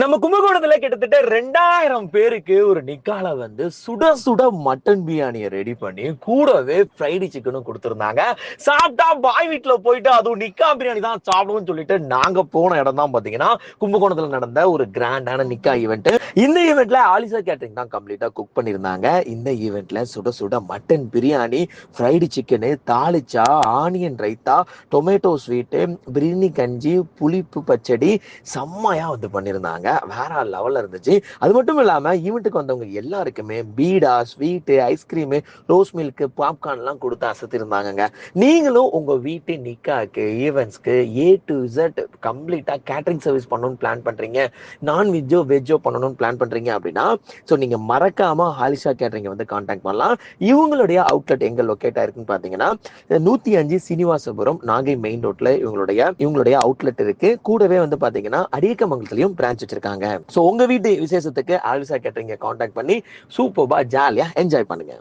நம்ம கும்பகோணத்துல கிட்டத்தட்ட ரெண்டாயிரம் பேருக்கு ஒரு நிக்கால வந்து சுட சுட மட்டன் பிரியாணியை ரெடி பண்ணி கூடவே ஃப்ரைடு சிக்கனும் கொடுத்துருந்தாங்க. சாப்பிட்டா பாய் வீட்டுல போயிட்டு அதுவும் நிக்கா பிரியாணி தான் சாப்பிடுவோம்னு சொல்லிட்டு நாங்க போன இடம் தான் பாத்தீங்கன்னா கும்பகோணத்துல நடந்த ஒரு கிராண்டான நிக்கா ஈவெண்ட் இந்த ஈவெண்ட்ல ஆலிசா கேட்டரிங் தான் கம்ப்ளீட்டா குக் பண்ணியிருந்தாங்க. இந்த ஈவெண்ட்ல சுட சுட mutton biryani fried chicken தாளிச்சா onion raita tomato sweet biryani கஞ்சி புளிப்பு பச்சடி செம்மையா வந்து பண்ணாங்க வேற லெவல்ல இருந்துச்சு. அது மட்டும் இல்லாம ஈவெண்ட்டுக்கு வந்தவங்க எல்லாருக்குமே பீடா sweet ice cream rose milk popcorn எல்லாம் கொடுத்து அசத்திருந்தாங்கங்க. நீங்களும் உங்க வீட்டு நிக்காக்கு ஈவெண்ட்ஸ்க்கு ஏ டு இசட் கம்ப்ளீட்டா கேட்டரிங் சர்வீஸ் பண்ணணும்னு பிளான் பண்றீங்க. நான்வெஜ்ஜோ வெஜ்ஜோ பண்ணணும்னு பிளான் பண்றீங்க அப்படின்னா ஸோ நீங்க மறக்காம ஹாலிஷா கேட்டரிங் வந்து காண்டாக்ட் பண்ணலாம். இவங்களுடைய அவுட்லெட் எங்க லொக்கேட் ஆயிருக்குன்னு பாத்தீங்கன்னா நூத்தி அஞ்சு சீனிவாசபுரம் நாகை மெயின் ரோட்ல இவங்களுடைய இவங்களுடைய அவுட்லெட் இருக்கு. கூடவே வந்து பாத்தீங்கன்னா அடியக்கமங்கலத்திலையும் பிரான்ச் வச்சிருக்காங்க. ஸோ உங்க வீட்டு விசேஷத்துக்கு ஆல்விசா கேட்டரிங்க காண்டாக்ட் பண்ணி சூப்பர்பா ஜாலியா என்ஜாய் பண்ணுங்க.